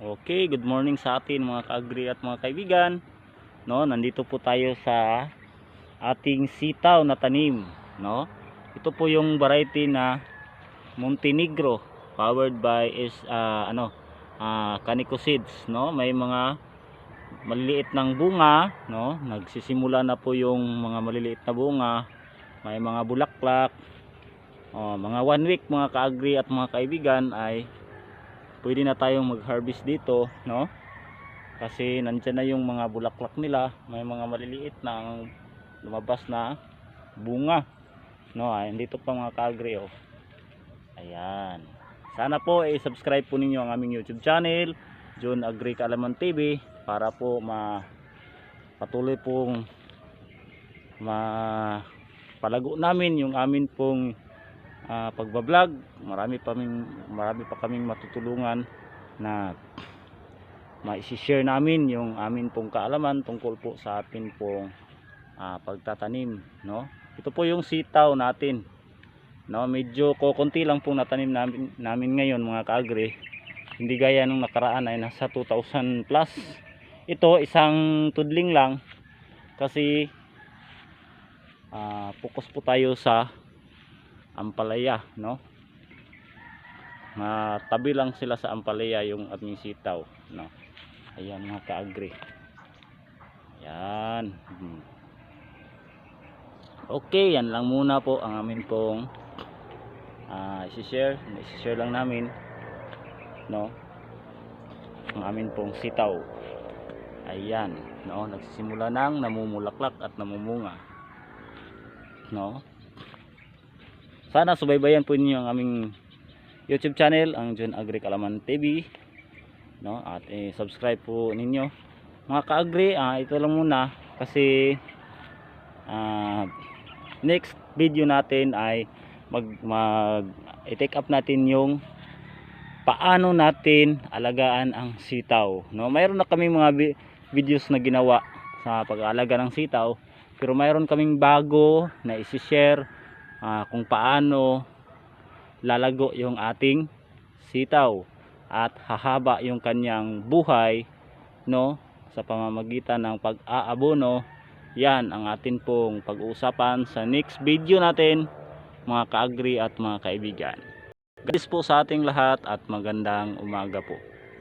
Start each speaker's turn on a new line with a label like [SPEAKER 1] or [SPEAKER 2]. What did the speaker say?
[SPEAKER 1] Okay, good morning sa atin mga kaagri at mga kaibigan. No, nandito po tayo sa ating sitaw na tanim, no? Ito po yung variety na Montenegro powered by is ah, ano, ah, Canico seeds, no? May mga maliliit ng bunga, no? Nagsisimula na po yung mga maliliit na bunga. May mga bulaklak. Oh, mga one week mga kaagri at mga kaibigan ay pwede na tayong mag-harvest dito, no? Kasi nandiyan na yung mga bulaklak nila, may mga maliliit na lumabas na bunga. No, ay dito pa mga kaagri oh. Ayan. Sana po i-subscribe po ninyo ang aming YouTube channel, John Agri Kalaman TV para po ma patuloy pong ma palago namin yung amin pong ah, pagbablog marami pa kaming marami pa kaming matutulungan na ma-share namin yung amin pong kaalaman tungkol po sa atin pong ah, pagtatanim no? Ito po yung sitaw natin no? Medyo kokonti lang pong natanim namin, namin ngayon mga kaagri. Hindi gaya nung nakaraan ay nasa 2,000 plus. Ito isang tudling lang kasi ah, focus po tayo sa ampalaya no? Matabi lang sila sa ampalaya yung aming sitaw no? Ayan mga kaagri. Yan Hmm. okay yan lang muna po ang amin pong ah isi-share. Isi-share lang namin no? Ang amin pong sitaw. Ayan no? Nagsisimula nang namumulaklak at namumunga no sana subaybayan po ninyo ang aming YouTube channel, ang John Agri Kalaman TV. No? At eh, subscribe po ninyo. Mga ka-agri, ah, ito lang muna kasi ah, next video natin ay mag, mag i-take up natin yung paano natin alagaan ang sitaw. No? Mayroon na kaming mga vi- videos na ginawa sa pag-aalaga ng sitaw pero mayroon kaming bago na isi-share ah, kung paano lalago yung ating sitaw at hahaba yung kanyang buhay no? Sa pamamagitan ng pag-aabono yan ang atin pong pag-uusapan sa next video natin mga kaagri at mga kaibigan. Bless po sa ating lahat at magandang umaga po